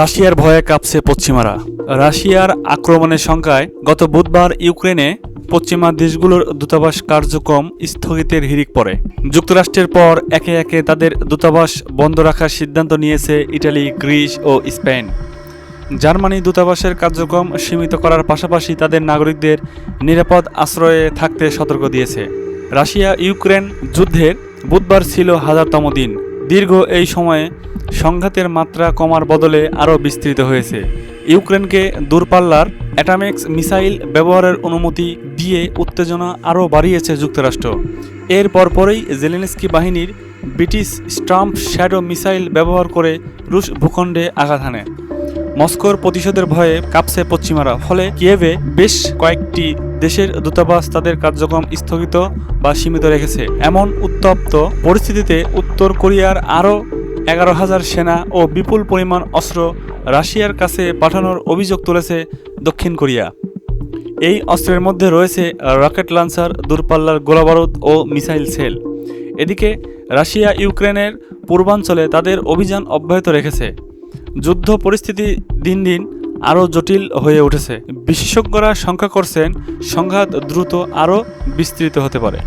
রাশিয়ার ভয়ে কাঁপছে পশ্চিমারা। রাশিয়ার আক্রমণের সংখ্যায় গত বুধবার ইউক্রেনে পশ্চিমা দেশগুলোর দূতাবাস কার্যক্রম স্থগিতের হিড়িক পড়ে। যুক্তরাষ্ট্রের পর একে একে তাদের দূতাবাস বন্ধ রাখার সিদ্ধান্ত নিয়েছে ইটালি, গ্রিস ও স্পেন। জার্মানি দূতাবাসের কার্যক্রম সীমিত করার পাশাপাশি তাদের নাগরিকদের নিরাপদ আশ্রয়ে থাকতে সতর্ক দিয়েছে। রাশিয়া ইউক্রেন যুদ্ধের বুধবার ছিল হাজারতম দিন। দীর্ঘ এই সময়ে সংঘাতের মাত্রা কমার বদলে আরও বিস্তৃত হয়েছে। ইউক্রেনকে দূরপাল্লার অ্যাটামিক্স মিসাইল ব্যবহারের অনুমতি দিয়ে উত্তেজনা আরও বাড়িয়েছে যুক্তরাষ্ট্র। এর পরপরই জেলেনস্কি বাহিনীর ব্রিটিশ স্টাম্প শ্যাডো মিসাইল ব্যবহার করে রুশ ভূখণ্ডে আঘাত হানে। মস্কোর প্রতিশোধের ভয়ে কাঁপছে পশ্চিমারা, ফলে কিয়েভে বেশ কয়েকটি দেশের দূতাবাস তাদের কার্যক্রম স্থগিত বা সীমিত রেখেছে। এমন উত্তপ্ত পরিস্থিতিতে উত্তর কোরিয়ার আরও এগারো হাজার সেনা ও বিপুল পরিমাণ অস্ত্র রাশিয়ার কাছে পাঠানোর অভিযোগ তুলেছে দক্ষিণ কোরিয়া। এই অস্ত্রের মধ্যে রয়েছে রকেট লঞ্চার, দূরপাল্লার গোলাবারুদ ও মিসাইল সেল। এদিকে রাশিয়া ইউক্রেনের পূর্বাঞ্চলে তাদের অভিযান অব্যাহত রেখেছে। যুদ্ধ পরিস্থিতি দিন দিন আরও জটিল হয়ে উঠেছে। বিশেষজ্ঞরা শঙ্কা করছেন, সংঘাত দ্রুত আরও বিস্তৃত হতে পারে।